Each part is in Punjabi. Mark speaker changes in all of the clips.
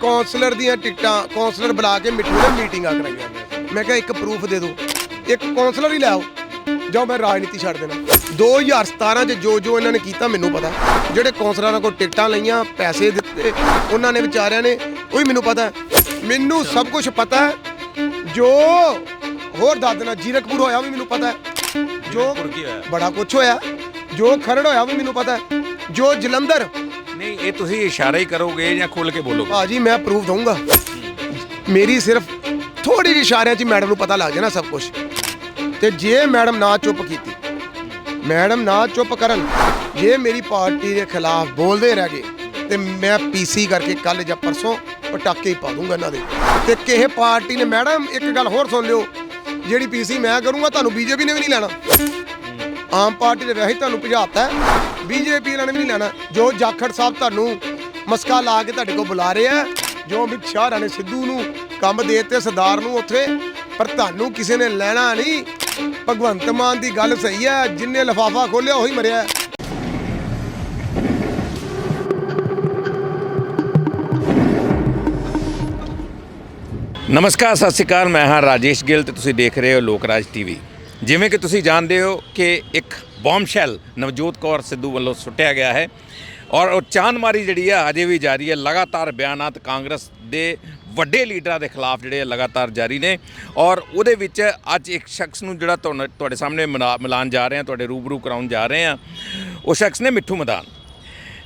Speaker 1: ਕਾਉਂਸਲਰ ਦੀਆਂ ਟਿਕਟਾਂ ਕਾਉਂਸਲਰ ਬੁਲਾ ਕੇ ਮਿੱਠੂ ਨੇ ਮੀਟਿੰਗਾਂ ਕਰਾਈਆਂ ਮੈਂ ਕਿਹਾ ਇੱਕ ਪ੍ਰੂਫ ਦੇ ਦਿਓ ਇੱਕ ਕਾਉਂਸਲਰ ਹੀ ਲੈ ਆਓ। ਜਾਂ ਮੈਂ ਰਾਜਨੀਤੀ ਛੱਡ ਦੇਣਾ। 2017 ਚ ਜੋ ਜੋ ਇਹਨਾਂ ਨੇ ਕੀਤਾ ਮੈਨੂੰ ਪਤਾ। ਜਿਹੜੇ ਕਾਉਂਸਲਰਾਂ ਕੋਲ ਟਿਕਟਾਂ ਲਈਆਂ ਪੈਸੇ ਦਿੱਤੇ ਉਹਨਾਂ ਨੇ ਵਿਚਾਰਿਆਂ ਨੇ ਉਹ ਵੀ ਮੈਨੂੰ ਪਤਾ। ਹੈ। ਮੈਨੂੰ ਸਭ ਕੁਝ ਪਤਾ ਹੈ। ਜੋ ਹੋਰ ਦੱਸ ਦੇਣਾ ਜੀਰਕਪੁਰ ਹੋਇਆ ਵੀ ਮੈਨੂੰ ਪਤਾ ਹੈ। ਜੋ ਬੜਾ ਕੁਝ ਹੋਇਆ। ਜੋ ਖਰੜ ਹੋਇਆ ਵੀ ਮੈਨੂੰ ਪਤਾ ਹੈ। ਜੋ ਜਲੰਧਰ
Speaker 2: ਨਹੀਂ, ਇਹ ਤੁਸੀਂ ਇਸ਼ਾਰਾ ਹੀ ਕਰੋਗੇ ਜਾਂ ਖੁੱਲ ਕੇ ਬੋਲੋਗੇ?
Speaker 1: ਭਾਜੀ, ਮੈਂ ਪ੍ਰੂਫ ਦਊਂਗਾ। ਮੇਰੀ ਸਿਰਫ ਥੋੜੀ ਜਿਹੀ ਇਸ਼ਾਰਿਆਂ 'ਚ ਮੈਡਮ ਨੂੰ ਪਤਾ ਲੱਗ ਜਾਣਾ ਸਭ ਕੁਝ ਤੇ ਜੇ ਮੈਡਮ ਨਾ ਚੁੱਪ ਕੀਤੀ ਮੈਡਮ ਨਾ ਚੁੱਪ ਕਰਨ, ਜੇ ਮੇਰੀ ਪਾਰਟੀ ਦੇ ਖਿਲਾਫ ਬੋਲਦੇ ਰਹਿ ਗਏ, ਤੇ ਮੈਂ ਪੀਸੀ ਕਰਕੇ ਕੱਲ ਜਾਂ ਪਰਸੋਂ ਪਟਾਕੇ ਹੀ ਪਾ ਦੂੰਗਾ ਇਹਨਾਂ ਦੇ। ਤੇ ਕਿਸੇ ਪਾਰਟੀ ਨੇ ਮੈਡਮ ਇੱਕ ਗੱਲ ਹੋਰ ਸੁਣ ਲਿਓ। ਜਿਹੜੀ ਪੀਸੀ ਮੈਂ ਕਰੂੰਗਾ, ਤੁਹਾਨੂੰ ਬੀਜੇਪੀ ਨੇ ਵੀ ਨਹੀਂ ਲੈਣਾ। ਆਮ ਪਾਰਟੀ ਦੇ ਵੈਸੇ ਹੀ ਤੁਹਾਨੂੰ ਭਜਾਤਾ। ਬੀਜੇਪੀ ਵਾਲਿਆਂ ਨੇ ਨਹੀਂ ਲੈਣਾ ਜੋ ਜਾਖੜ ਸਾਹਿਬ ਤੁਹਾਨੂੰ ਮਸਕਾ ਲਾ ਕੇ ਤੁਹਾਡੇ ਕੋਲ ਬੁਲਾ ਰਹੇ ਆ, ਜੋ ਅਮਿਤ ਸ਼ਾਹ ਰਾਣੇ ਸਿੱਧੂ ਨੂੰ ਕੰਮ ਦੇ ਸਰਦਾਰ ਨੂੰ ਉੱਥੇ, ਪਰ ਤੁਹਾਨੂੰ ਕਿਸੇ ਨੇ ਲੈਣਾ ਨਹੀਂ। ਭਗਵੰਤ ਮਾਨ ਦੀ ਗੱਲ ਸਹੀ ਹੈ ਜਿੰਨੇ ਲਫਾਫਾ ਖੋਲਿਆ ਉਹੀ ਮਰਿਆ।
Speaker 2: ਨਮਸਕਾਰ, ਸਤਿ ਸ਼੍ਰੀ ਅਕਾਲ, ਮੈਂ ਹਾਂ ਰਾਜੇਸ਼ ਗਿੱਲ ਤੇ ਤੁਸੀਂ ਦੇਖ ਰਹੇ ਹੋ ਲੋਕ ਰਾਜ ਟੀਵੀ। ਜਿਵੇਂ ਕਿ ਤੁਸੀਂ ਜਾਣਦੇ ਹੋ ਕਿ ਇੱਕ ਬੰਬਸ਼ੈਲ ਨਵਜੋਤ ਕੌਰ ਸਿੱਧੂ ਵੱਲੋਂ ਸੁੱਟਿਆ ਗਿਆ ਹੈ ਔਰ ਉਹ ਚਾਨਮਾਰੀ ਜਿਹੜੀ ਆ, ਅਜੇ ਵੀ ਜਾਰੀ ਹੈ, ਲਗਾਤਾਰ ਬਿਆਨਾਤ ਕਾਂਗਰਸ ਦੇ ਵੱਡੇ ਲੀਡਰਾਂ ਦੇ ਖਿਲਾਫ ਜਿਹੜੇ ਆ, ਲਗਾਤਾਰ ਜਾਰੀ ਨੇ। ਔਰ ਉਹਦੇ ਵਿੱਚ ਅੱਜ ਇੱਕ ਸ਼ਖਸ ਨੂੰ ਜਿਹੜਾ ਤੁਹਾਨੂੰ- ਤੁਹਾਡੇ ਸਾਹਮਣੇ ਮਿਲਾ- ਮਿਲਾਉਣ ਜਾ ਰਹੇ ਹਾਂ ਤੁਹਾਡੇ ਰੂਬਰੂ ਕਰਾਉਣ ਜਾ ਰਹੇ ਹਾਂ ਉਹ ਸ਼ਖਸ ਨੇ ਮਿੱਠੂ ਮਦਾਨ।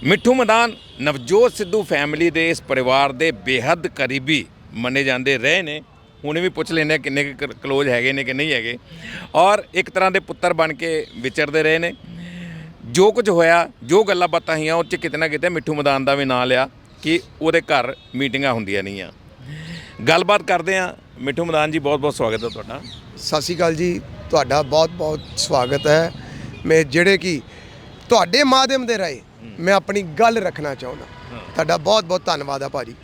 Speaker 2: ਮਿੱਠੂ ਮਦਾਨ ਨਵਜੋਤ ਸਿੱਧੂ ਫੈਮਿਲੀ ਦੇ ਇਸ ਪਰਿਵਾਰ ਦੇ ਬੇਹੱਦ ਕਰੀਬੀ ਮੰਨੇ ਜਾਂਦੇ ਰਹੇ ਨੇ। ਹੁਣੇ ਵੀ ਪੁੱਛ ਲੈਂਦੇ ਹਾਂ ਕਿੰਨੇ ਕਲੋਜ਼ ਹੈਗੇ ਨੇ ਕਿ ਨਹੀਂ ਹੈਗੇ। ਔਰ ਇੱਕ ਤਰ੍ਹਾਂ ਦੇ ਪੁੱਤਰ ਬਣ ਕੇ ਵਿਚਰਦੇ ਰਹੇ ਨੇ। ਜੋ ਕੁਝ ਹੋਇਆ ਜੋ ਗੱਲਾਂ ਬਾਤਾਂ ਹੋਈਆਂ ਉਹ 'ਚ ਕਿਤੇ ਨਾ ਕਿਤੇ ਮਿੱਠੂ ਮਦਾਨ ਦਾ ਵੀ ਨਾਂ ਲਿਆ ਕਿ ਉਹਦੇ ਘਰ ਮੀਟਿੰਗਾਂ ਹੁੰਦੀਆਂ ਨਹੀਂ ਆ ਗੱਲਬਾਤ ਕਰਦੇ ਆ ਮਿੱਠੂ ਮਦਾਨ ਜੀ ਬਹੁਤ ਬਹੁਤ ਸਵਾਗਤ ਹੈ ਤੁਹਾਡਾ।
Speaker 1: ਸਤਿ ਸ਼੍ਰੀ ਅਕਾਲ ਜੀ। ਤੁਹਾਡਾ ਬਹੁਤ ਬਹੁਤ ਸਵਾਗਤ ਹੈ। ਮੈਂ ਜਿਹੜੇ ਕਿ ਤੁਹਾਡੇ ਮਾਧਿਅਮ ਦੇ ਰਾਹੀਂ ਮੈਂ ਆਪਣੀ ਗੱਲ ਰੱਖਣਾ ਚਾਹੁੰਦਾ। ਤੁਹਾਡਾ ਬਹੁਤ ਬਹੁਤ ਧੰਨਵਾਦ ਆ ਭਾਜੀ।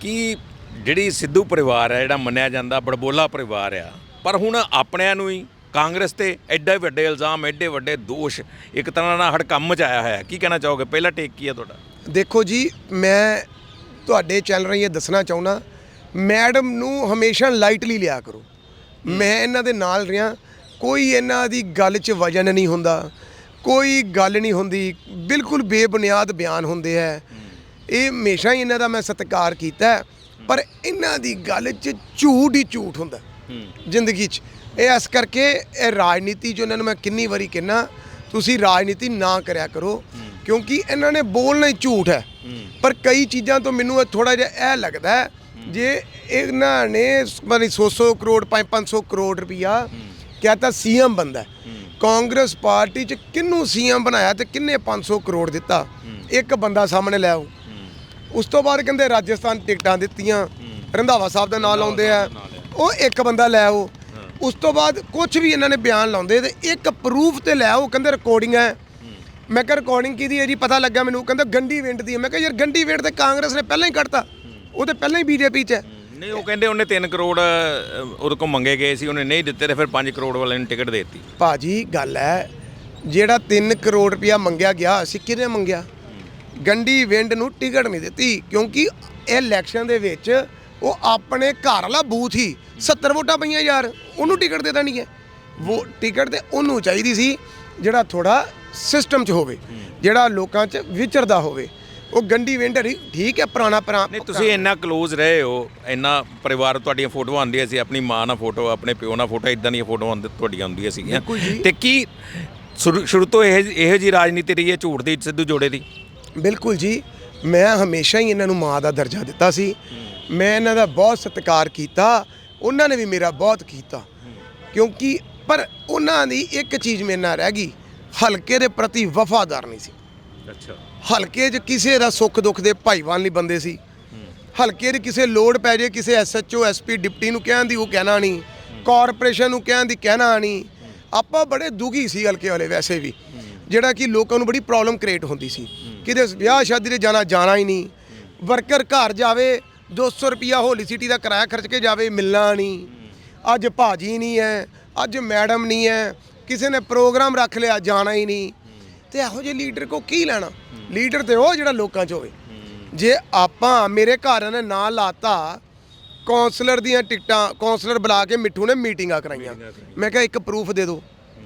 Speaker 2: ਕਿ ਜਿਹੜੀ ਸਿੱਧੂ ਪਰਿਵਾਰ ਹੈ ਜਿਹੜਾ ਮੰਨਿਆ ਜਾਂਦਾ ਬੜਬੋਲਾ ਪਰਿਵਾਰ ਆ। ਪਰ ਹੁਣ ਆਪਣਿਆਂ ਨੂੰ ਹੀ ਕਾਂਗਰਸ ਤੇ ਐਡੇ ਵੱਡੇ ਇਲਜ਼ਾਮ ਐਡੇ ਵੱਡੇ ਦੋਸ਼ ਇੱਕ ਤਰ੍ਹਾਂ ਨਾਲ ਹੜਕੰਮ ਚ ਆਇਆ ਹੋਇਆ। ਹੈ। ਕੀ ਕਹਿਣਾ ਚਾਹੋਗੇ? ਪਹਿਲਾ ਟੇਕ ਕੀ ਹੈ ਤੁਹਾਡਾ?
Speaker 1: ਦੇਖੋ ਜੀ ਮੈਂ ਤੁਹਾਡੇ ਚੈਨਲ ਰਾਹੀਂ ਇਹ ਦੱਸਣਾ ਚਾਹੁੰਦਾ ਮੈਡਮ ਨੂੰ ਹਮੇਸ਼ਾ ਲਾਈਟਲੀ ਲਿਆ ਕਰੋ। ਮੈਂ ਇਹਨਾਂ ਦੇ ਨਾਲ ਰਿਹਾ ਕੋਈ ਇਹਨਾਂ ਦੀ ਗੱਲ 'ਚ ਵਜਨ ਨਹੀਂ ਹੁੰਦਾ ਕੋਈ ਗੱਲ ਨਹੀਂ ਹੁੰਦੀ ਬਿਲਕੁਲ ਬੇਬੁਨਿਆਦ ਬਿਆਨ ਹੁੰਦੇ ਹੈ। ਇਹ ਹਮੇਸ਼ਾ ਹੀ ਇਹਨਾਂ ਦਾ ਮੈਂ ਸਤਿਕਾਰ ਕੀਤਾ। ਹੈ, ਪਰ ਇਹਨਾਂ ਦੀ ਗੱਲ 'ਚ ਝੂਠ ਹੀ ਝੂਠ ਹੁੰਦਾ। ਜ਼ਿੰਦਗੀ 'ਚ। ਇਹ ਇਸ ਕਰਕੇ ਇਹ ਰਾਜਨੀਤੀ 'ਚ ਉਹਨਾਂ ਨੂੰ ਮੈਂ ਕਿੰਨੀ ਵਾਰੀ ਕਹਿਣਾ ਤੁਸੀਂ ਰਾਜਨੀਤੀ ਨਾ ਕਰਿਆ ਕਰੋ ਕਿਉਂਕਿ ਇਹਨਾਂ ਨੇ ਬੋਲਣਾ ਹੀ ਝੂਠ ਹੈ। ਪਰ ਕਈ ਚੀਜ਼ਾਂ ਤੋਂ ਮੈਨੂੰ ਥੋੜਾ ਜਿਹਾ ਇਹ ਲੱਗਦਾ ਹੈ ਜੇ ਇਹਨਾਂ ਨੇ ਮਤਲਬ 100 ਕਰੋੜ 500 ਕਰੋੜ ਰੁਪਇਆ ਕਿਹਾ ਤਾਂ ਸੀਐਮ ਬੰਦਾ। ਕਾਂਗਰਸ ਪਾਰਟੀ 'ਚ ਕਿੰਨੂੰ ਸੀਐਮ ਬਣਾਇਆ ਤੇ ਕਿੰਨੇ 500 ਕਰੋੜ ਦਿੱਤਾ? ਇੱਕ ਬੰਦਾ ਸਾਹਮਣੇ ਲੈ ਆਓ ਉਸ ਤੋਂ ਬਾਅਦ ਕਹਿੰਦੇ ਰਾਜਸਥਾਨ ਟਿਕਟਾਂ ਦਿੱਤੀਆਂ ਰੰਧਾਵਾ ਸਾਹਿਬ ਦਾ ਨਾਂ ਲਾਉਂਦੇ ਆ। ਉਹ ਇੱਕ ਬੰਦਾ ਲੈ ਆਓ। ਉਸ ਤੋਂ ਬਾਅਦ ਕੁਝ ਵੀ ਇਹਨਾਂ ਨੇ ਬਿਆਨ ਲਾਉਂਦੇ ਤੇ ਇੱਕ ਪ੍ਰੂਫ ਤੇ ਲੈ ਆਓ ਕਹਿੰਦੇ ਰਿਕਾਰਡਿੰਗ ਹੈ। ਮੈਂ ਕਿਹਾ ਰਿਕਾਰਡਿੰਗ ਕਿਹਦੀ ਹੈ ਜੀ? ਪਤਾ ਲੱਗਾ ਮੈਨੂੰ। ਕਹਿੰਦਾ ਗੰਡੀ ਵਿੰਡ ਦੀ ਹੈ। ਮੈਂ ਕਿਹਾ ਯਾਰ ਗੰਡੀ ਵਿੰਡ ਤੇ ਕਾਂਗਰਸ ਨੇ ਪਹਿਲਾਂ ਹੀ ਕੱਢਤਾ। ਉਹ ਤੇ ਪਹਿਲਾਂ ਹੀ ਬੀਜੇਪੀ 'ਚ ਹੈ।
Speaker 2: ਨਹੀਂ ਉਹ ਕਹਿੰਦੇ ਉਹਨੇ 3 ਕਰੋੜ ਉਹਦੇ ਕੋਲ ਮੰਗੇ ਗਏ ਸੀ। ਉਹਨੇ ਨਹੀਂ ਦਿੱਤੇ ਤੇ ਫਿਰ 5 ਕਰੋੜ ਵਾਲੇ ਨੂੰ ਟਿਕਟ ਦੇਤੀ।
Speaker 1: ਭਾਜੀ ਗੱਲ ਹੈ ਜਿਹੜਾ 3 ਕਰੋੜ ਰੁਪਇਆ ਮੰਗਿਆ ਗਿਆ ਸੀ ਕਿਹਨੇ ਮੰਗਿਆ? ਗੰਡੀ ਵਿੰਡ ਨੂੰ ਟਿਕਟ ਨਹੀਂ ਦਿੱਤੀ ਕਿਉਂਕਿ ਇਹ ਇਲੈਕਸ਼ਨ ਦੇ ਵਿੱਚ ਉਹ ਆਪਣੇ ਘਰ ਵਾਲਾ ਬੂਥ ਹੀ 70 ਵੋਟਾਂ ਪਈਆਂ ਯਾਰ ਉਹਨੂੰ ਟਿਕਟ ਦੇ ਦੇਣੀ ਹੈ। ਉਹ ਟਿਕਟ ਤੇ ਉਹਨੂੰ ਚਾਹੀਦੀ ਸੀ ਜਿਹੜਾ ਥੋੜਾ ਸਿਸਟਮ 'ਚ ਹੋਵੇ ਜਿਹੜਾ ਲੋਕਾਂ 'ਚ ਵਿਚਰਦਾ ਹੋਵੇ। ਉਹ ਗੰਡੀ ਵਿੰਡ ਹਰੀ ਠੀਕ ਹੈ ਪੁਰਾਣਾ ਪੁਰਾਣਾ
Speaker 2: ਨਹੀਂ ਤੁਸੀਂ ਇੰਨਾ ਕਲੋਜ਼ ਰਹੇ ਹੋ ਇੰਨਾ ਪਰਿਵਾਰ ਤੁਹਾਡੀਆਂ ਫੋਟੋਆਂ ਆਉਂਦੀਆਂ ਸੀ ਆਪਣੀ ਮਾਂ ਨਾਲ ਫੋਟੋ ਆਪਣੇ ਪਿਓ ਨਾਲ ਫੋਟੋ ਇਦਾਂ ਦੀਆਂ ਫੋਟੋਆਂ ਆਉਂਦੀ- ਤੁਹਾਡੀਆਂ ਆਉਂਦੀਆਂ ਸੀਗੀਆਂ। ਤੇ ਕੀ ਸ਼ੁਰੂ ਤੋਂ ਇਹ ਇਹੋ ਜੀ ਰਾਜਨੀਤੀ ਰਹੀ ਹੈ ਝੂਠ ਦੀ ਸਿੱਧੂ ਜੋੜੇ ਦੀ?
Speaker 1: ਬਿਲਕੁਲ ਜੀ। ਮੈਂ ਹਮੇਸ਼ਾ ਹੀ ਇਹਨਾਂ ਨੂੰ ਮਾਂ ਦਾ ਦਰਜਾ ਦਿੱਤਾ ਸੀ। ਮੈਂ ਇਹਨਾਂ ਦਾ ਬਹੁਤ ਸਤਿਕਾਰ ਕੀਤਾ। ਉਹਨਾਂ ਨੇ ਵੀ ਮੇਰਾ ਬਹੁਤ ਕੀਤਾ। ਕਿਉਂਕਿ ਪਰ ਉਹਨਾਂ ਦੀ ਇੱਕ ਚੀਜ਼ ਮੇਰੇ ਨਾਲ ਰਹਿ ਗਈ। ਹਲਕੇ ਦੇ ਪ੍ਰਤੀ ਵਫਾਦਾਰ ਨਹੀਂ ਸੀ।
Speaker 2: ਅੱਛਾ।
Speaker 1: ਹਲਕੇ 'ਚ ਕਿਸੇ ਦਾ ਸੁੱਖ ਦੁੱਖ ਦੇ ਭਾਈਵਾਲ ਨਹੀਂ ਬੰਦੇ ਸੀ। ਹਲਕੇ 'ਚ ਕਿਸੇ ਲੋੜ ਪੈ ਜੇ ਕਿਸੇ ਐਸਐਚਓ ਐਸਪੀ ਡਿਪਟੀ ਨੂੰ ਕਹਿਣ ਦੀ ਉਹ ਕਹਿਣਾ ਨਹੀਂ। ਕਾਰਪੋਰੇਸ਼ਨ ਨੂੰ ਕਹਿਣ ਦੀ ਕਹਿਣਾ ਨਹੀਂ। ਆਪਾਂ ਬੜੇ ਦੁਖੀ ਸੀ ਹਲਕੇ ਵਾਲੇ ਵੈਸੇ ਵੀ। ਜਿਹੜਾ ਕਿ ਲੋਕਾਂ ਨੂੰ ਬੜੀ ਪ੍ਰੋਬਲਮ ਕ੍ਰੀਏਟ ਹੁੰਦੀ ਸੀ। ਕਿਤੇ ਵਿਆਹ ਸ਼ਾਦੀ ਤੇ ਜਾਣਾ ਜਾਣਾ ਹੀ ਨਹੀਂ। ਵਰਕਰ ਘਰ ਜਾਵੇ 200 ਰੁਪਿਆ ਹੋਲੀ ਸਿਟੀ ਦਾ ਕਿਰਾਇਆ ਖਰਚ ਕੇ ਜਾਵੇ ਮਿਲਣਾ ਨਹੀਂ। ਅੱਜ ਭਾਜੀ ਨਹੀਂ ਹੈ ਅੱਜ ਮੈਡਮ ਨਹੀਂ ਹੈ ਕਿਸੇ ਨੇ ਪ੍ਰੋਗਰਾਮ ਰੱਖ ਲਿਆ ਜਾਣਾ ਹੀ ਨਹੀਂ। ਤੇ ਇਹੋ ਜਿਹੇ ਲੀਡਰ ਕੋ ਕੀ ਲੈਣਾ? ਲੀਡਰ ਤੇ ਉਹ ਜਿਹੜਾ ਲੋਕਾਂ 'ਚ ਹੋਵੇ। ਜੇ ਆਪਾਂ ਮੇਰੇ ਘਰ ਨੇ ਨਾਂ ਲਾਤਾ ਕੌਂਸਲਰ ਦੀਆਂ ਟਿਕਟਾਂ ਕੌਂਸਲਰ ਬੁਲਾ ਕੇ ਮਿੱਠੂ ਨੇ ਮੀਟਿੰਗਾਂ ਕਰਾਈਆਂ। ਮੈਂ ਕਿਹਾ ਇੱਕ ਪ੍ਰੂਫ ਦੇ ਦਿਓ।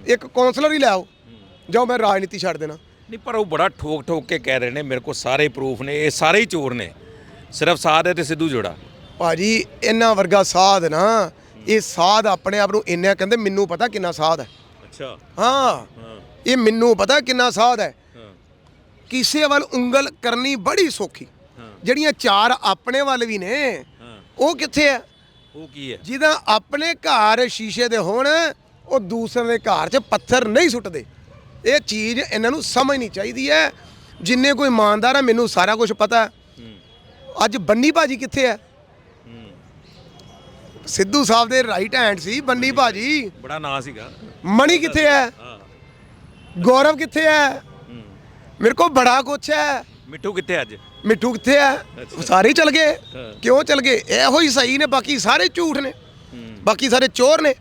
Speaker 1: ਇੱਕ ਕੌਂਸਲਰ ਹੀ ਲੈ ਆਓ। ਜਾਓ ਮੈਂ ਰਾਜਨੀਤੀ ਛੱਡ ਦੇਣਾ।
Speaker 2: ਨਹੀਂ ਪਰ ਉਹ ਬੜਾ ਠੋਕ ਠੋਕ ਕੇ ਕਹਿ ਰਹੇ ਨੇ ਮੇਰੇ ਕੋਲ ਸਾਰੇ ਪ੍ਰੂਫ ਨੇ ਇਹ ਸਾਰੇ ਹੀ ਚੋਰ ਨੇ। ਸਿਰਫ ਸਾਧ ਹੈ ਤੇ ਸਿੱਧੂ ਜੋੜਾ।
Speaker 1: ਭਾਜੀ ਇਹਨਾਂ ਵਰਗਾ ਸਾਧ ਨਾ ਇਹ ਸਾਧ ਆਪਣੇ ਆਪ ਨੂੰ ਇੰਨਾ ਕਹਿੰਦੇ ਮੈਨੂੰ ਪਤਾ ਕਿੰਨਾ ਸਾਧ ਹੈ।
Speaker 2: ਅੱਛਾ।
Speaker 1: ਹਾਂ। ਇਹ ਮੈਨੂੰ ਪਤਾ ਕਿੰਨਾ ਸਾਧ ਹੈ। ਕਿਸੇ ਵੱਲ ਉਂਗਲ ਕਰਨੀ ਬੜੀ ਸੌਖੀ। ਜਿਹੜੀਆਂ ਚਾਰ ਆਪਣੇ ਵੱਲ ਵੀ ਨੇ ਉਹ ਕਿੱਥੇ ਹੈ?
Speaker 2: ਉਹ ਕੀ ਹੈ?
Speaker 1: ਜਿਹਦਾ ਆਪਣੇ ਘਰ ਸ਼ੀਸ਼ੇ ਦੇ ਹੋਣ ਉਹ ਦੂਸਰੇ ਦੇ ਘਰ 'ਚ ਪੱਥਰ ਨਹੀਂ ਸੁੱਟਦੇ। ਇਹ ਚੀਜ਼ ਇਹਨਾਂ ਨੂੰ ਸਮਝਣੀ ਚਾਹੀਦੀ ਹੈ। ਜਿੰਨੇ ਕੋਈ ਇਮਾਨਦਾਰ ਹੈ ਮੈਨੂੰ ਸਾਰਾ ਕੁਝ ਪਤਾ ਅੱਜ ਬੰਨੀ ਭਾਜੀ ਕਿੱਥੇ ਹੈ। ਸਿੱਧੂ ਸਾਹਿਬ ਦੇ ਰਾਈਟ ਹੈਂਡ ਸੀ ਬੰਨੀ ਭਾਜੀ।
Speaker 2: ਬੜਾ ਨਾਂ ਸੀਗਾ।
Speaker 1: ਮਣੀ ਕਿੱਥੇ ਹੈ? ਗੌਰਵ ਕਿੱਥੇ ਹੈ? ਮੇਰੇ ਕੋਲ ਬੜਾ ਕੁਛ ਹੈ।
Speaker 2: ਮਿੱਠੂ ਕਿੱਥੇ ਅੱਜ?
Speaker 1: ਮਿੱਠੂ ਕਿੱਥੇ ਹੈ। ਸਾਰੇ ਚਲ ਗਏ। ਕਿਉਂ ਚਲ ਗਏ? ਇਹੋ ਹੀ ਸਹੀ ਨੇ ਬਾਕੀ ਸਾਰੇ ਝੂਠ ਨੇ। ਬਾਕੀ ਸਾਰੇ ਚੋਰ ਨੇ।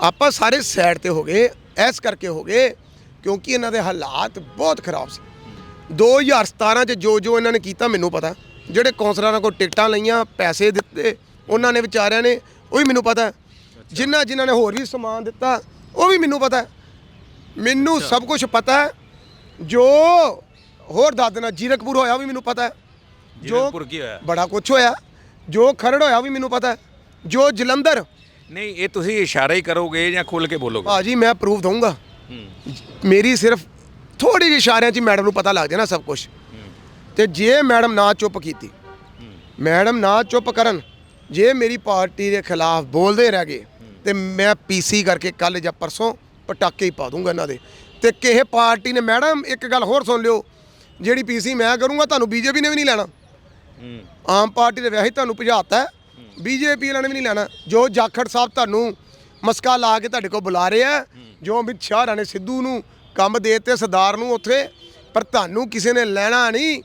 Speaker 1: ਆਪਾਂ ਸਾਰੇ ਸਾਈਡ ਤੇ ਹੋ ਗਏ। ਐਸ ਕਰਕੇ ਹੋ ਗਏ। ਕਿਉਂਕਿ ਇਹਨਾਂ ਦੇ ਹਾਲਾਤ ਬਹੁਤ ਖਰਾਬ ਸੀ। 2017 ਚ ਜੋ ਜੋ ਇਹਨਾਂ ਨੇ ਕੀਤਾ ਮੈਨੂੰ ਪਤਾ। ਜਿਹੜੇ ਕੌਂਸਲਰਾਂ ਕੋਲ ਟਿਕਟਾਂ ਲਈਆਂ ਪੈਸੇ ਦਿੱਤੇ ਉਹਨਾਂ ਨੇ ਵਿਚਾਰਿਆਂ ਨੇ ਉਹ ਵੀ ਮੈਨੂੰ ਪਤਾ। ਜਿਨ੍ਹਾਂ ਜਿਨ੍ਹਾਂ ਨੇ ਹੋਰ ਵੀ ਸਮਾਨ ਦਿੱਤਾ ਉਹ ਵੀ ਮੈਨੂੰ ਪਤਾ। ਮੈਨੂੰ ਸਭ ਕੁਝ ਪਤਾ ਜੋ ਹੋਰ ਦੱਸ ਦੇਣਾ ਜੀਰਕਪੁਰ ਹੋਇਆ ਵੀ ਮੈਨੂੰ ਪਤਾ
Speaker 2: ਜੀਰਕਪੁਰ ਕੀ ਹੋਇਆ?
Speaker 1: ਬੜਾ ਕੁਝ ਹੋਇਆ। ਜੋ ਖਰੜ ਹੋਇਆ ਵੀ ਮੈਨੂੰ ਪਤਾ ਜੋ ਜਲੰਧਰ।
Speaker 2: ਨਹੀਂ ਇਹ ਤੁਸੀਂ ਇਸ਼ਾਰਾ ਹੀ ਕਰੋਗੇ ਜਾਂ ਖੁੱਲ ਕੇ ਬੋਲੋਗੇ?
Speaker 1: ਭਾਜੀ ਮੈਂ ਪ੍ਰੂਫ ਦਊਂਗਾ। ਮੇਰੀ ਸਿਰਫ ਥੋੜੀ ਜਿਹੀ ਇਸ਼ਾਰਿਆਂ 'ਚ ਮੈਡਮ ਨੂੰ ਪਤਾ ਲੱਗ ਜਾਣਾ ਸਭ ਕੁਝ ਤੇ ਜੇ ਮੈਡਮ ਨਾ ਚੁੱਪ ਕੀਤੀ ਮੈਡਮ ਨਾ ਚੁੱਪ ਕਰਨ ਜੇ ਮੇਰੀ ਪਾਰਟੀ ਦੇ ਖਿਲਾਫ ਬੋਲਦੇ ਰਹਿ ਗਏ ਤੇ ਮੈਂ ਪੀਸੀ ਕਰਕੇ ਕੱਲ ਜਾਂ ਪਰਸੋਂ ਪਟਾਕੇ ਹੀ ਪਾ ਦੂੰਗਾ ਇਹਨਾਂ ਦੇ। ਤੇ ਕਿਸੇ ਪਾਰਟੀ ਨੇ ਮੈਡਮ ਇੱਕ ਗੱਲ ਹੋਰ ਸੁਣ ਲਿਓ ਜਿਹੜੀ ਪੀਸੀ ਮੈਂ ਕਰੂੰਗਾ ਤੁਹਾਨੂੰ ਬੀਜੇਪੀ ਨੇ ਵੀ ਨਹੀਂ ਲੈਣਾ। ਆਮ ਪਾਰਟੀ ਦੇ ਵੈਸੇ ਤੁਹਾਨੂੰ ਭਜਾਤਾ ਹੈ ਬੀਜੇਪੀ ਵਾਲਿਆਂ ਨੇ ਵੀ ਨਹੀਂ ਲੈਣਾ। ਜੋ ਜਾਖੜ ਸਾਹਿਬ ਤੁਹਾਨੂੰ ਮਸਕਾ ਲਾ ਕੇ ਤੁਹਾਡੇ ਕੋਲ ਬੁਲਾ ਰਹੇ ਆ। ਜੋ ਅਮਿਤ ਸ਼ਾਹ, ਰਾਣੇ ਸਿੱਧੂ ਨੂੰ ਕੰਮ ਦੇ ਦਿੱਤੇ, ਸਰਦਾਰ ਨੂੰ ਉੱਥੇ, ਪਰ ਤੁਹਾਨੂੰ ਕਿਸੇ ਨੇ ਲੈਣਾ ਨਹੀਂ।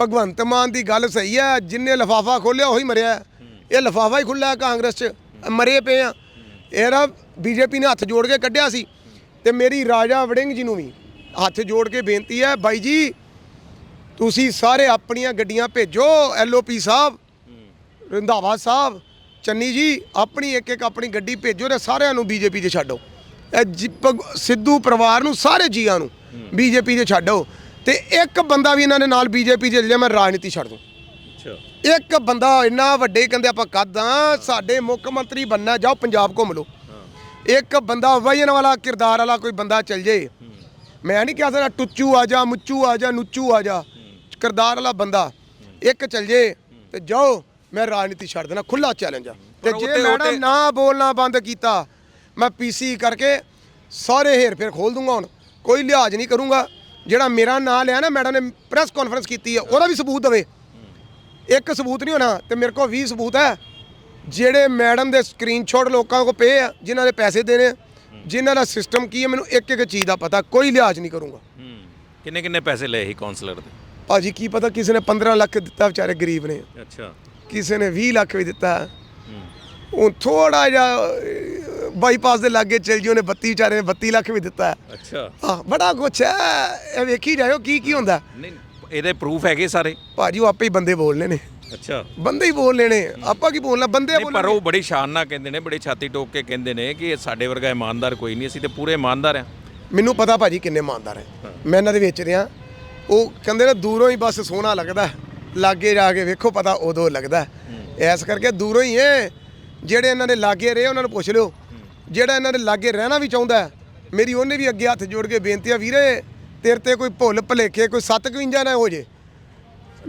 Speaker 1: ਭਗਵੰਤ ਮਾਨ ਦੀ ਗੱਲ ਸਹੀ ਹੈ ਜਿੰਨੇ ਲਫਾਫਾ ਖੋਲਿਆ ਉਹੀ ਮਰਿਆ। ਇਹ ਲਫਾਫਾ ਹੀ ਖੁੱਲਾ ਕਾਂਗਰਸ 'ਚ, ਮਰੇ ਪਏ ਆ। ਇਹਦਾ ਬੀਜੇਪੀ ਨੇ ਹੱਥ ਜੋੜ ਕੇ ਕੱਢਿਆ ਸੀ। ਤੇ ਮੇਰੀ ਰਾਜਾ ਵੜਿੰਗ ਜੀ ਨੂੰ ਵੀ ਹੱਥ ਜੋੜ ਕੇ ਬੇਨਤੀ ਹੈ, ਬਾਈ ਜੀ, ਤੁਸੀਂ ਸਾਰੇ ਆਪਣੀਆਂ ਗੱਡੀਆਂ ਭੇਜੋ ਐਲਓਪੀ ਸਾਹਿਬ, ਰੰਧਾਵਾ ਸਾਹਿਬ ਚੰਨੀ ਜੀ ਆਪਣੀ ਇੱਕ ਇੱਕ ਆਪਣੀ ਗੱਡੀ ਭੇਜੋ ਤੇ ਸਾਰਿਆਂ ਨੂੰ ਬੀਜੇਪੀ 'ਚ ਛੱਡੋ। ਇਹ ਜੀ- ਭਗ- ਸਿੱਧੂ ਪਰਿਵਾਰ ਨੂੰ ਸਾਰੇ ਜੀਆਂ ਨੂੰ ਬੀਜੇਪੀ 'ਚ ਛੱਡੋ। ਤੇ ਇੱਕ ਬੰਦਾ ਵੀ ਇਹਨਾਂ ਦੇ ਨਾਲ ਬੀਜੇਪੀ 'ਚ ਲੈ ਮੈਂ ਰਾਜਨੀਤੀ ਛੱਡ ਦੂੰ।
Speaker 2: ਅੱਛਾ।
Speaker 1: ਇੱਕ ਬੰਦਾ ਇੰਨਾ ਵੱਡੇ ਕਹਿੰਦੇ ਆਪਾਂ ਕੱਦਾਂ ਸਾਡੇ ਮੁੱਖ ਮੰਤਰੀ ਬੰਨਾ ਜਾਓ ਪੰਜਾਬ ਘੁੰਮ ਲਓ। ਇੱਕ ਬੰਦਾ ਵਜਨ ਵਾਲਾ ਕਿਰਦਾਰ ਵਾਲਾ ਕੋਈ ਬੰਦਾ ਚੱਲ ਜੇ। ਮੈਂ ਨਹੀਂ ਕਿਹਾ ਸਕਦਾ ਟੁੱਚੂ ਆ ਜਾ ਮੁੱਚੂ ਆ ਜਾ ਨੁੱਚੂ ਆ ਜਾ। ਕਿਰਦਾਰ ਵਾਲਾ ਬੰਦਾ ਇੱਕ ਚੱਲ ਜੇ ਤੇ ਜਾਓ। ਮੈਂ ਰਾਜਨੀਤੀ ਛੱਡ ਦੇਣਾ ਖੁੱਲਾ ਚੈਲੰਜ ਆ। ਤੇ ਜੇ
Speaker 2: ਉੱਤੇ-
Speaker 1: ਨਾ ਬੋਲਣਾ ਬੰਦ ਕੀਤਾ ਮੈਂ ਪੀਸੀ ਕਰਕੇ ਸਾਰੇ ਹੇਰ ਫੇਰ ਖੋਲ ਦੂੰਗਾ ਹੁਣ। ਕੋਈ ਲਿਹਾਜ਼ ਨਹੀਂ ਕਰੂੰਗਾ। ਜਿਹੜਾ ਮੇਰਾ ਨਾਂ ਲਿਆ ਨਾ ਮੈਡਮ ਨੇ ਪ੍ਰੈਸ ਕਾਨਫਰੰਸ ਕੀਤੀ ਹੈ ਉਹਦਾ ਵੀ ਸਬੂਤ ਦੇਵੇ। ਇੱਕ ਸਬੂਤ ਨਹੀਂ ਹੋਣਾ ਤੇ ਮੇਰੇ ਕੋਲ 20 ਸਬੂਤ ਹੈ ਜਿਹੜੇ ਮੈਡਮ ਦੇ ਸਕਰੀਨਸ਼ਾਟ ਲੋਕਾਂ ਕੋਲ ਪਏ ਆ ਜਿਨ੍ਹਾਂ ਦੇ ਪੈਸੇ ਦੇਣੇ ਜਿਨ੍ਹਾਂ ਦਾ ਸਿਸਟਮ ਕੀ ਹੈ ਮੈਨੂੰ ਇੱਕ ਇੱਕ ਚੀਜ਼ ਦਾ ਪਤਾ ਕੋਈ ਲਿਹਾਜ਼ ਨਹੀਂ ਕਰੂੰਗਾ।
Speaker 2: ਕਿੰਨੇ ਕਿੰਨੇ ਪੈਸੇ ਲਏ ਸੀ ਕਾਉਂਸਲਰ ਦੇ?
Speaker 1: ਭਾਜੀ ਕੀ ਪਤਾ ਕਿਸੇ ਨੇ 15 ਲੱਖ ਦਿੱਤਾ ਵਿਚਾਰੇ ਗਰੀਬ ਨੇ।
Speaker 2: ਅੱਛਾ।
Speaker 1: ਕਿਸੇ ਨੇ 20 ਲੱਖ ਵੀ ਦਿੱਤਾ। ਉਹ ਥੋੜਾ ਜਿਹਾ ਬਾਈਪਾਸ ਦੇ ਲਾਗੇ ਚਲ ਜੀ ਉਹਨੇ 32 ਵਿਚਾਰੇ ਨੇ 32 ਲੱਖ ਵੀ ਦਿੱਤਾ।
Speaker 2: ਅੱਛਾ।
Speaker 1: ਹਾਂ ਬੜਾ ਕੁਛ ਹੈ। ਇਹ ਵੇਖੀ ਜਾਇਓ ਕੀ ਕੀ ਹੁੰਦਾ।
Speaker 2: ਨਹੀਂ ਇਹਦੇ ਪ੍ਰੂਫ ਹੈਗੇ ਸਾਰੇ?
Speaker 1: ਭਾਜੀ ਉਹ ਆਪੇ ਹੀ ਬੰਦੇ ਬੋਲਨੇ ਨੇ।
Speaker 2: ਅੱਛਾ।
Speaker 1: ਬੰਦੇ ਹੀ ਬੋਲ ਲੈਣੇ ਆਪਾਂ ਕੀ ਬੋਲਣਾ? ਬੰਦੇ
Speaker 2: ਨਹੀਂ ਪਰ ਉਹ ਬੜੀ ਸ਼ਾਨ ਨਾਲ ਕਹਿੰਦੇ ਨੇ ਬੜੀ ਛਾਤੀ ਠੋਕ ਕੇ ਕਹਿੰਦੇ ਨੇ ਕਿ ਇਹ ਸਾਡੇ ਵਰਗਾ ਇਮਾਨਦਾਰ ਕੋਈ ਨਹੀਂ ਅਸੀਂ ਤੇ ਪੂਰੇ ਇਮਾਨਦਾਰ ਆ
Speaker 1: ਮੈਨੂੰ ਪਤਾ ਭਾਜੀ ਕਿੰਨੇ ਇਮਾਨਦਾਰ ਹੈ। ਮੈਂ ਇਹਨਾਂ ਦੇ ਵਿੱਚ ਰਿਹਾ। ਉਹ ਕਹਿੰਦੇ ਨੇ ਦੂਰੋਂ ਹੀ ਬਸ ਸੋਹਣਾ ਲੱਗਦਾ। ਲਾਗੇ ਜਾ ਕੇ ਵੇਖੋ ਪਤਾ ਉਦੋਂ ਲੱਗਦਾ। ਇਸ ਕਰਕੇ ਦੂਰੋਂ ਹੀ ਹੈ ਜਿਹੜੇ ਇਹਨਾਂ ਦੇ ਲਾਗੇ ਰਹੇ ਉਹਨਾਂ ਨੂੰ ਪੁੱਛ ਲਿਓ। ਜਿਹੜਾ ਇਹਨਾਂ ਦੇ ਲਾਗੇ ਰਹਿਣਾ ਵੀ ਚਾਹੁੰਦਾ ਮੇਰੀ ਉਹਨੇ ਵੀ ਅੱਗੇ ਹੱਥ ਜੋੜ ਕੇ ਬੇਨਤੀ ਆ ਵੀਰੇ ਤੇਰੇ ਤੇ ਕੋਈ ਭੁੱਲ ਭਲੇਖੇ ਕੋਈ 751 ਨਾ ਹੋ ਜੇ।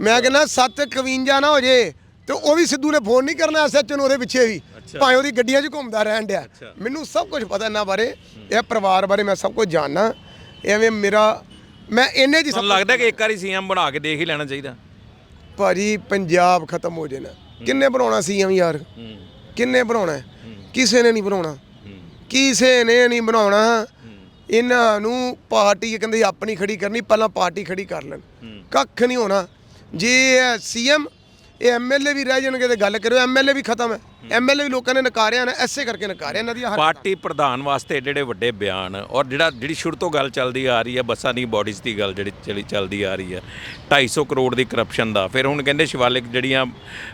Speaker 1: ਮੈਂ ਕਹਿੰਦਾ 751 ਨਾ ਹੋ ਜੇ ਤੇ ਉਹ ਵੀ ਸਿੱਧੂ ਨੇ ਫੋਨ ਨਹੀਂ ਕਰਨਾ ਐਸਐਚ ਨੂੰ ਉਹਦੇ ਪਿੱਛੇ ਵੀ। ਭਾਵੇਂ ਉਹਦੀ ਗੱਡੀਆਂ 'ਚ ਘੁੰਮਦਾ ਰਹਿਣ ਡਿਆ। ਮੈਨੂੰ ਸਭ ਕੁਝ ਪਤਾ ਇਹਨਾਂ ਬਾਰੇ ਇਹ ਪਰਿਵਾਰ ਬਾਰੇ ਮੈਂ ਸਭ ਕੁਝ ਜਾਣਦਾ ਐਵੇਂ ਮੇਰਾ ਮੈਂ ਇੰਨੇ ਜੀ ਸਭ
Speaker 2: ਲੱਗਦਾ ਕਿ ਇੱਕ ਵਾਰੀ ਸੀਐਮ ਬਣਾ ਕੇ ਦੇਖ ਹੀ ਲੈਣਾ ਚਾਹੀਦਾ?
Speaker 1: ਭਾਜੀ ਪੰਜਾਬ ਖਤਮ ਹੋ ਜਾਣਾ। ਕਿੰਨੇ ਬਣਾਉਣਾ ਸੀ ਐਵੇਂ ਯਾਰ? ਕਿੰਨੇ ਬਣਾਉਣਾ? ਕਿਸੇ ਨੇ ਨਹੀਂ ਬਣਾਉਣਾ। ਕਿਸੇ ਨੇ ਨਹੀਂ ਬਣਾਉਣਾ। ਇਹਨਾਂ ਨੂੰ ਪਾਰਟੀ ਕਹਿੰਦੇ ਆਪਣੀ ਖੜੀ ਕਰਨੀ ਪਹਿਲਾਂ ਪਾਰਟੀ ਖੜੀ ਕਰ ਲੈਣ। ਕੱਖ ਨਹੀਂ ਹੋਣਾ। ਜੇ ਸੀਐਮ ਇਹ ਐਮਐਲਏ ਵੀ ਰਹਿ ਜਾਣਗੇ ਤੇ ਗੱਲ ਕਰਿਓ ਐਮਐਲਏ ਵੀ ਖਤਮ ਹੈ। ਐਮਐਲਏ ਵੀ ਲੋਕਾਂ ਨੇ ਨਕਾਰਿਆ ਨਾ ਐਸੇ ਕਰਕੇ ਨਕਾਰਿਆ ਇਹਨਾਂ ਦੀ ਹਰ
Speaker 2: ਪਾਰਟੀ ਪ੍ਰਧਾਨ ਵਾਸਤੇ ਏਡੇ ਏਡੇ ਵੱਡੇ ਬਿਆਨ ਔਰ ਜਿਹੜਾ ਜਿਹੜੀ ਸ਼ੁਰੂ ਤੋਂ ਗੱਲ ਚੱਲਦੀ ਆ ਰਹੀ ਹੈ ਬੱਸਾਂ ਦੀ ਬਾਡੀਜ਼ ਦੀ ਗੱਲ ਜਿਹੜੀ ਚਲੀ ਚੱਲਦੀ ਆ ਰਹੀ ਹੈ 250 ਕਰੋੜ ਦੀ ਕਰਪਸ਼ਨ ਦਾ ਫਿਰ ਹੁਣ ਕਹਿੰਦੇ ਸ਼ਿਵਾਲਿਕ ਜਿਹੜੀਆਂ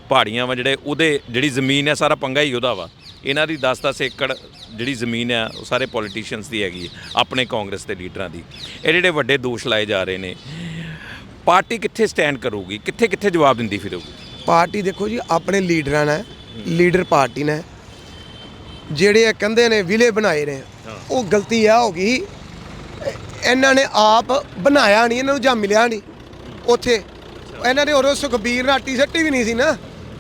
Speaker 2: ਪਹਾੜੀਆਂ ਵਾ ਜਿਹੜੇ ਉਹਦੇ ਜਿਹੜੀ ਜ਼ਮੀਨ ਹੈ ਸਾਰਾ ਪੰਗਾ ਹੀ ਉਹਦਾ ਵਾ। ਇਹਨਾਂ ਦੀ 10-10 ਏਕੜ ਜਿਹੜੀ ਜ਼ਮੀਨ ਹੈ ਉਹ ਸਾਰੇ ਪੋਲੀਟੀਸ਼ੀਅਨਸ ਦੀ ਹੈਗੀ ਹੈ, ਆਪਣੇ ਕਾਂਗਰਸ ਦੇ ਲੀਡਰਾਂ ਦੀ। ਇਹ ਜਿਹੜੇ ਵੱਡੇ ਦੋਸ਼ ਲਾਏ ਜਾ ਰਹੇ ਨੇ। ਪਾਰਟੀ ਕਿੱਥੇ ਸਟੈਂਡ ਕਰੂਗੀ? ਕਿੱਥੇ ਕਿੱਥੇ ਜਵਾਬ ਦਿੰਦੀ ਫਿਰੂਗੀ?
Speaker 1: ਪਾਰਟੀ ਦੇਖੋ ਜੀ ਆਪਣੇ ਲੀਡਰਾਂ ਨੇ ਲੀਡਰ ਪਾਰਟੀ ਨੇ ਜਿਹੜੇ ਇਹ ਕਹਿੰਦੇ ਨੇ ਵਿਲੇ ਬਣਾਏ ਨੇ ਉਹ ਗਲਤੀ ਆ ਹੋ ਗਈ। ਇਹ- ਇਹਨਾਂ ਨੇ ਆਪ ਬਣਾਇਆ ਨਹੀਂ ਇਹਨਾਂ ਨੂੰ ਜਾਂ ਮਿਲਿਆ ਨਹੀਂ। ਉੱਥੇ। ਇਹਨਾਂ ਨੇ ਉਰੋਂ ਸੁਖਬੀਰ ਨਾਟੀ ਸੱਟੀ ਵੀ ਨਹੀਂ ਸੀ ਨਾ।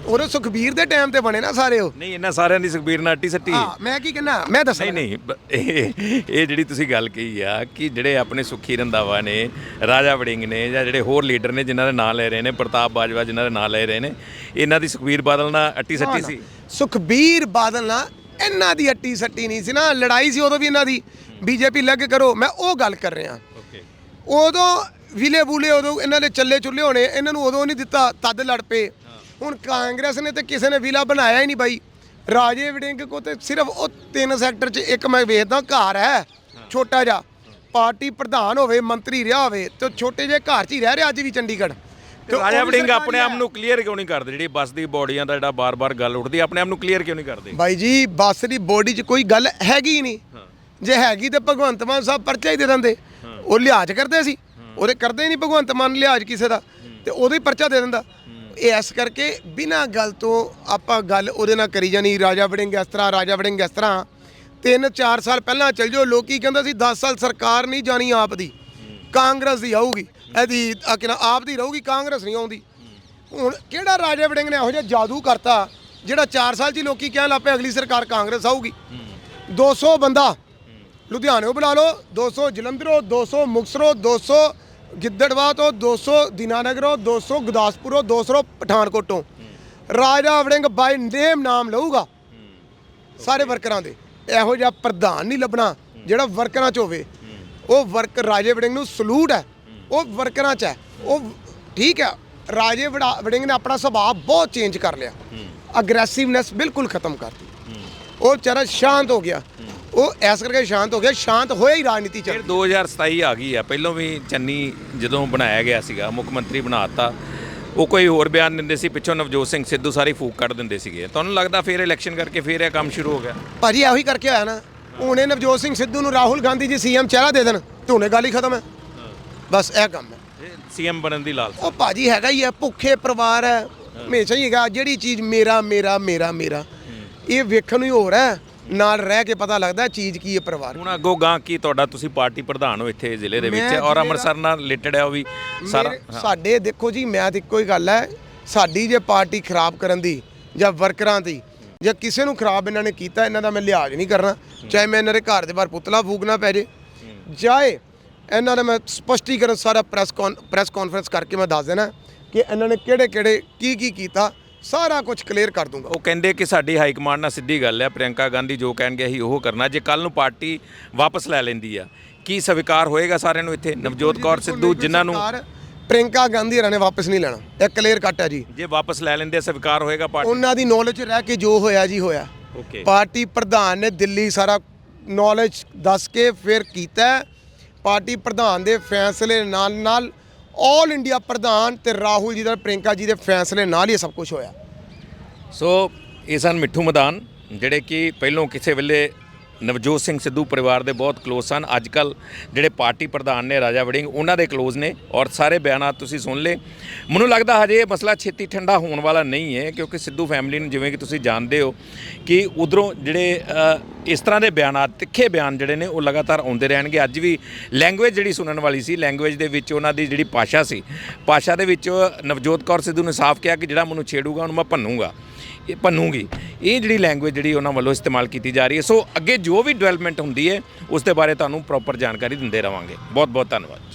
Speaker 1: ਉਰੋਂ ਸੁਖਬੀਰ ਦੇ ਟਾਈਮ ਤੇ ਬਣੇ ਨਾ ਸਾਰੇ ਉਹ।
Speaker 2: ਨਹੀਂ ਇਹਨਾਂ ਸਾਰਿਆਂ ਦੀ ਸੁਖਬੀਰ ਨਾਟੀ ਸੱਟੀ।
Speaker 1: ਹਾਂ ਮੈਂ ਕੀ ਕਹਿੰਦਾ ਮੈਂ ਦੱਸਾਂ
Speaker 2: ਨਹੀਂ ਨਹੀਂ ਬ- ਇਹ ਇਹ ਜਿਹੜੀ ਤੁਸੀਂ ਗੱਲ ਕਹੀ ਆ ਕਿ ਜਿਹੜੇ ਆਪਣੇ ਸੁਖੀ ਰੰਦਾਵਾ ਨੇ ਰਾਜਾ ਵੜਿੰਗ ਨੇ ਜਾਂ ਜਿਹੜੇ ਹੋਰ ਲੀਡਰ ਨੇ ਜਿਨ੍ਹਾਂ ਦੇ ਨਾਂ ਲੈ ਰਹੇ ਨੇ ਪ੍ਰਤਾਪ ਬਾਜਵਾ ਜਿਨ੍ਹਾਂ ਦੇ ਨਾਂ ਲੈ ਰਹੇ ਨੇ ਇਹਨਾਂ ਦੀ ਸੁਖਬੀਰ ਬਾਦਲ ਨਾਲ ਅੱਟੀ ਸੱਟੀ ਸੀ?
Speaker 1: ਸੁਖਬੀਰ ਬਾਦਲ ਨਾਲ ਇਹਨਾਂ ਦੀ ਅੱਟੀ ਸੱਟੀ ਨਹੀਂ ਸੀ ਨਾ ਲੜਾਈ ਸੀ ਉਦੋਂ ਵੀ ਇਹਨਾਂ ਦੀ। ਬੀਜੇਪੀ ਲੱਗ ਕਰੋ ਮੈਂ ਉਹ ਗੱਲ ਕਰ ਰਿਹਾ।
Speaker 2: ਓਕੇ।
Speaker 1: ਉਦੋਂ ਵਿਲੇ ਬੂਲੇ ਉਦੋਂ ਇਹਨਾਂ ਦੇ ਚੱਲੇ ਚੁੱਲੇ ਹੋਣੇ ਇਹਨਾਂ ਨੂੰ ਉਦੋਂ ਨਹੀਂ ਦਿੱਤਾ ਤਦ ਲੜ ਪਏ। ਹੁਣ ਕਾਂਗਰਸ ਨੇ ਤੇ ਕਿਸੇ ਨੇ ਵਿਲਾ ਬਣਾਇਆ ਹੀ ਨਹੀਂ ਬਾਈ। ਰਾਜੇ ਵੜਿੰਗ ਕੋ ਤੇ ਸਿਰਫ ਉਹ ਤਿੰਨ ਸੈਕਟਰ 'ਚ ਇੱਕ ਮੈਂ ਵੇਖਦਾ ਘਰ ਹੈ ਛੋਟਾ ਜਿਹਾ। ਪਾਰਟੀ ਪ੍ਰਧਾਨ ਹੋਵੇ ਮੰਤਰੀ ਰਿਹਾ ਹੋਵੇ ਤੇ ਛੋਟੇ ਜਿਹੇ ਘਰ 'ਚ ਹੀ ਰਹਿ ਰਿਹਾ ਅੱਜ ਵੀ ਚੰਡੀਗੜ੍ਹ।
Speaker 2: ਰਾਜਾ ਵੜਿੰਗ ਆਪਣੇ ਆਪ। ਨੂੰ ਕਲੀਅਰ ਕਿਉਂ ਨਹੀਂ ਕਰਦੇ? ਜਿਹੜੀ ਬੱਸ ਦੀ ਬੋਡੀਆਂ ਦਾ ਜਿਹੜਾ ਬਾਰ-ਬਾਰ ਗੱਲ ਉੱਠਦੀ ਆਪਣੇ ਆਪ ਨੂੰ ਕਲੀਅਰ ਕਿਉਂ ਨਹੀਂ ਕਰਦੇ?
Speaker 1: ਬਾਈ ਜੀ ਬੱਸ ਦੀ ਬੋਡੀ 'ਚ ਕੋਈ ਗੱਲ ਹੈਗੀ ਨਹੀਂ। ਜੇ ਹੈਗੀ ਤੇ ਭਗਵੰਤ ਮਾਨ ਸਾਹਿਬ ਪਰਚਾ ਹੀ ਦੇ ਦਿੰਦੇ। ਉਹ ਲਿਹਾਜ਼ ਕਰਦੇ ਸੀ। ਉਹਦੇ ਕਰਦੇ ਨਹੀਂ ਭਗਵੰਤ ਮਾਨ ਲਿਹਾਜ਼ ਕਿਸੇ ਦਾ। ਤੇ ਉਹਦੇ ਹੀ ਪਰਚਾ ਦੇ ਦਿੰਦਾ। ਇਹ ਇਸ ਕਰਕੇ ਬਿਨਾਂ ਗੱਲ ਤੋਂ ਆਪਾਂ ਗੱਲ ਉਹਦੇ ਨਾਲ ਕਰੀ ਜਾਣੀ, ਰਾਜਾ ਵੜਿੰਗ ਇਸ ਤਰ੍ਹਾਂ, ਰਾਜਾ ਵੜਿੰਗ ਇਸ ਤਰ੍ਹਾਂ। ਤਿੰਨ ਚਾਰ ਸਾਲ ਪਹਿਲਾਂ ਚੱਲ ਜਾਓ, ਲੋਕੀ ਕਹਿੰਦੇ ਸੀ 10 ਸਾਲ ਸਰਕਾਰ ਨਹੀਂ ਜਾਣੀ ਆਪ ਦੀ, ਕਾਂਗਰਸ ਦੀ ਆਊਗੀ। ਇਹਦੀ ਆ ਕਿ ਨਾ ਆਪ ਦੀ ਰਹੂਗੀ, ਕਾਂਗਰਸ ਨਹੀਂ ਆਉਂਦੀ। ਹੁਣ ਕਿਹੜਾ ਰਾਜਾ ਵੜਿੰਗ ਨੇ ਇਹੋ ਜਿਹਾ ਜਾਦੂ ਕਰਤਾ, ਜਿਹੜਾ 4 ਸਾਲ 'ਚ ਹੀ ਲੋਕੀ ਕਹਿਣ ਲੱਪੇ ਅਗਲੀ ਸਰਕਾਰ ਕਾਂਗਰਸ ਆਊਗੀ। 200 ਬੰਦਾ, ਲੁਧਿਆਣੇੋਂ ਬੁਲਾ ਲਓ 200 ਜਲੰਧਰੋਂ 200 ਮੁਕਸਰੋਂ 200 ਗਿੱਦੜਵਾ ਤੋਂ 200 ਦੀਨਾਨਗਰੋਂ 200 ਗੁਰਦਾਸਪੁਰੋਂ 200 ਪਠਾਨਕੋਟੋਂ। ਰਾਜਾ ਵੜਿੰਗ ਬਾਈ ਨੇਮ ਨਾਮ ਲਊਗਾ ਸਾਰੇ ਵਰਕਰਾਂ ਦੇ। ਇਹੋ ਜਿਹਾ ਪ੍ਰਧਾਨ ਨਹੀਂ ਲੱਭਣਾ ਜਿਹੜਾ ਵਰਕਰਾਂ 'ਚ ਹੋਵੇ। ਉਹ ਵਰਕ ਰਾਜੇ ਵੜਿੰਗ ਨੂੰ ਸਲੂਟ ਹੈ। ਉਹ ਵਰਕਰਾਂ 'ਚ ਹੈ। ਉਹ ਠੀਕ ਹੈ। ਰਾਜੇ ਵੜਾ- ਵੜਿੰਗ ਨੇ ਆਪਣਾ ਸੁਭਾਅ ਬਹੁਤ ਚੇਂਜ ਕਰ ਲਿਆ। ਅਗਰੈਸਿਵਨੈਸ ਬਿਲਕੁਲ ਖਤਮ ਕਰਤੀ। ਉਹ ਵਿਚਾਰਾ ਸ਼ਾਂਤ ਹੋ ਗਿਆ। ਉਹ ਐਸ ਕਰਕੇ ਸ਼ਾਂਤ ਹੋ ਗਿਆ ਸ਼ਾਂਤ ਹੋਇਆ ਹੀ ਰਾਜਨੀਤੀ ਚ।
Speaker 2: ਫਿਰ 2027 ਆ ਗਈ ਆ ਪਹਿਲਾਂ ਵੀ ਚੰਨੀ ਜਦੋਂ ਬਣਾਇਆ ਗਿਆ ਸੀਗਾ ਮੁੱਖ ਮੰਤਰੀ ਬਣਾਤਾ ਉਹ ਕੋਈ ਹੋਰ ਬਿਆਨ ਦਿੰਦੇ ਸੀ ਪਿੱਛੋਂ ਨਵਜੋਤ ਸਿੰਘ ਸਿੱਧੂ ਸਾਰੀ ਫੂਕ ਕੱਢ ਦਿੰਦੇ ਸੀਗੇ। ਤੁਹਾਨੂੰ ਲੱਗਦਾ ਫਿਰ ਇਲੈਕਸ਼ਨ ਕਰਕੇ ਫਿਰ ਇਹ ਕੰਮ ਸ਼ੁਰੂ ਹੋ ਗਿਆ?
Speaker 1: ਭਾਜੀ ਇਹੋ ਹੀ ਕਰਕੇ ਹੋਇਆ ਨਾ। ਹੁਣੇ ਨਵਜੋਤ ਸਿੰਘ ਸਿੱਧੂ ਨੂੰ ਰਾਹੁਲ ਗਾਂਧੀ ਜੀ ਸੀਐਮ ਚਿਹਰਾ ਦੇ ਦੇਣ ਤੇ ਹੁਣੇ ਗੱਲ ਹੀ ਖਤਮ ਹੈ। ਬਸ ਇਹ ਕੰਮ ਹੈ।
Speaker 2: ਸੀਐਮ ਬਣਨ ਦੀ ਲਾਲਸਾ
Speaker 1: ਉਹ ਭਾਜੀ ਹੈਗਾ ਹੀ ਹੈ ਭੁੱਖੇ ਪਰਿਵਾਰ ਹੈ। ਹਮੇਸ਼ਾ ਹੀ ਹੈਗਾ ਜਿਹੜੀ ਚੀਜ਼ ਮੇਰਾ ਮੇਰਾ ਮੇਰਾ ਮੇਰਾ ਇਹ ਵੇਖਣ ਨੂੰ ਹੀ ਹੈ। ਨਾਲ ਰਹਿ ਕੇ ਪਤਾ ਲੱਗਦਾ ਚੀਜ਼ ਕੀ ਹੈ ਪਰਿਵਾਰ
Speaker 2: ਹੁਣ ਅੱਗੋਂ ਗਾਂ ਕੀ ਤੁਹਾਡਾ? ਤੁਸੀਂ ਪਾਰਟੀ ਪ੍ਰਧਾਨ ਹੋ ਇੱਥੇ ਜ਼ਿਲ੍ਹੇ ਦੇ ਵਿੱਚ
Speaker 1: ਮੈਂ
Speaker 2: ਔਰ ਅੰਮ੍ਰਿਤਸਰ ਨਾਲ ਰਿਲੇਟਡ ਹੈ ਉਹ ਵੀ ਸਾਰਾ।
Speaker 1: ਮੇਰੇ- ਸਾਡੇ ਦੇਖੋ ਜੀ ਮੈਂ ਤੇ ਇੱਕੋ ਹੀ ਗੱਲ ਹੈ ਸਾਡੀ ਜੇ ਪਾਰਟੀ ਖਰਾਬ ਕਰਨ ਦੀ ਜਾਂ ਵਰਕਰਾਂ ਦੀ ਜਾਂ ਕਿਸੇ ਨੂੰ ਖਰਾਬ ਇਹਨਾਂ ਨੇ ਕੀਤਾ ਇਹਨਾਂ ਦਾ ਮੈਂ ਲਿਹਾਜ਼ ਨਹੀਂ ਕਰਨਾ। ਚਾਹੇ ਮੈਂ ਇਹਨਾਂ ਦੇ ਘਰ ਦੇ ਬਾਹਰ ਪੁਤਲਾ ਫੂਕਣਾ ਪੈ ਜੇ ਚਾਹੇ ਇਹਨਾਂ ਦਾ ਮੈਂ ਸਪਸ਼ਟੀਕਰਨ ਸਾਰਾ ਪ੍ਰੈਸ ਪ੍ਰੈਸ ਕਾਨਫਰੰਸ ਕਰਕੇ ਮੈਂ ਦੱਸ ਦੇਣਾ ਕਿ ਇਹਨਾਂ ਨੇ ਕਿਹੜੇ ਕਿਹੜੇ ਕੀ ਕੀ ਕੀਤਾ ਸਾਰਾ ਕੁਝ ਕਲੀਅਰ ਕਰ ਦੂੰਗਾ।
Speaker 2: ਉਹ ਕਹਿੰਦੇ ਕਿ ਸਾਡੀ ਹਾਈ ਕਮਾਂਡ ਨਾਲ ਸਿੱਧੀ ਗੱਲ ਹੈ ਪ੍ਰਿਯੰਕਾ ਗਾਂਧੀ ਜੋ ਕਹਿਣਗੇ ਅਸੀਂ ਉਹ ਕਰਨਾ। ਜੇ ਕੱਲ ਨੂੰ ਪਾਰਟੀ ਵਾਪਸ ਲੈ ਲੈਂਦੀ ਆ ਕੀ ਸਵੀਕਾਰ ਹੋਏਗਾ ਸਾਰਿਆਂ ਨੂੰ ਇੱਥੇ? ਨਵਜੋਤ ਕੌਰ ਸਿੱਧੂ ਜਿਨ੍ਹਾਂ ਨੂੰ
Speaker 1: ਪ੍ਰਿੰਕਾ ਗਾਂਧੀ ਹਰਾਂ ਨੇ ਵਾਪਸ ਨਹੀਂ ਲੈਣਾ। ਇਹ ਕਲੀਅਰ ਕੱਟ ਹੈ ਜੀ।
Speaker 2: ਜੇ ਵਾਪਸ ਲੈ ਲੈਂਦੇ ਆ ਸਵੀਕਾਰ ਹੋਏਗਾ ਪਾਰਟੀ?
Speaker 1: ਉਹਨਾਂ ਦੀ ਨੌਲੇਜ ਰਹਿ ਕੇ ਜੋ ਹੋਇਆ ਜੀ ਹੋਇਆ।
Speaker 2: ਓਕੇ
Speaker 1: ਪਾਰਟੀ ਪ੍ਰਧਾਨ ਨੇ ਦਿੱਲੀ ਸਾਰਾ ਨੌਲੇਜ ਦੱਸ ਕੇ ਫਿਰ ਕੀਤਾ। ਹੈ। ਪਾਰਟੀ ਪ੍ਰਧਾਨ ਦੇ ਫੈਸਲੇ ਨਾਲ ਨਾਲ 올 ਇੰਡੀਆ ਪ੍ਰਧਾਨ ਤੇ ਰਾਹੁਲ ਜੀ ਦਾ ਪ੍ਰਿੰਕਾ ਜੀ ਦੇ ਫੈਸਲੇ ਨਾਲ ਹੀ ਸਭ ਕੁਝ ਹੋਇਆ।
Speaker 2: ਸੋ ਇਹ ਸਨ ਮਿੱਠੂ ਮਦਾਨ, ਜਿਹੜੇ ਕਿ ਪਹਿਲੋਂ ਕਿਸੇ ਵੇਲੇ ਨਵਜੋਤ ਸਿੰਘ ਸਿੱਧੂ ਪਰਿਵਾਰ ਦੇ ਬਹੁਤ ਕਲੋਜ਼ ਸਨ ਅੱਜ ਕੱਲ ਜਿਹੜੇ ਪਾਰਟੀ ਪ੍ਰਧਾਨ ਨੇ ਰਾਜਾ ਵੜਿੰਗ, ਉਹਨਾਂ ਦੇ ਕਲੋਜ਼ ਨੇ ਔਰ ਸਾਰੇ ਬਿਆਨਾਤ ਤੁਸੀਂ ਸੁਣ ਲਏ। ਮੈਨੂੰ ਲੱਗਦਾ ਹਜੇ ਇਹ ਮਸਲਾ ਛੇਤੀ ਠੰਡਾ ਹੋਣ ਵਾਲਾ ਨਹੀਂ ਹੈ, ਕਿਉਂਕਿ ਸਿੱਧੂ ਫੈਮਿਲੀ ਨੂੰ ਜਿਵੇਂ ਕਿ ਤੁਸੀਂ ਜਾਣਦੇ ਹੋ ਕਿ ਉਧਰੋਂ ਜਿਹੜੇ ਇਸ ਤਰ੍ਹਾਂ ਦੇ ਬਿਆਨਾਂ, ਤਿੱਖੇ ਬਿਆਨ ਜਿਹੜੇ ਨੇ, ਉਹ ਲਗਾਤਾਰ ਆਉਂਦੇ ਰਹਿਣਗੇ। ਅੱਜ ਵੀ ਲੈਂਗੁਏਜ ਜਿਹੜੀ ਸੁਣਨ ਵਾਲੀ ਸੀ ਲੈਂਗੁਏਜ ਦੇ ਵਿੱਚ ਉਹਨਾਂ ਦੀ ਜਿਹੜੀ ਭਾਸ਼ਾ ਸੀ, ਭਾਸ਼ਾ ਦੇ ਵਿੱਚ ਨਵਜੋਤ ਕੌਰ ਸਿੱਧੂ ਨੇ ਸਾਫ਼ ਕਿਹਾ ਕਿ ਜਿਹੜਾ ਮੈਨੂੰ ਛੇੜੂਗਾ, ਉਹਨੂੰ ਮੈਂ ਭੰਨੂਗਾ। ਇਹ ਭੰਨੂਗੀ। ਇਹ ਜਿਹੜੀ ਲੈਂਗੁਏਜ ਜਿਹੜੀ ਉਹਨਾਂ ਵੱਲੋਂ ਇਸਤੇਮਾਲ ਕੀਤੀ ਜਾ ਰਹੀ ਹੈ। ਸੋ ਅੱਗੇ ਜੋ ਵੀ ਡਿਵੈਲਪਮੈਂਟ ਹੁੰਦੀ ਹੈ, ਉਸ ਦੇ ਬਾਰੇ ਤੁਹਾਨੂੰ ਪ੍ਰੋਪਰ ਜਾਣਕਾਰੀ ਦਿੰਦੇ ਰਵਾਂਗੇ। ਬਹੁਤ ਬਹੁਤ ਧੰਨਵਾਦ।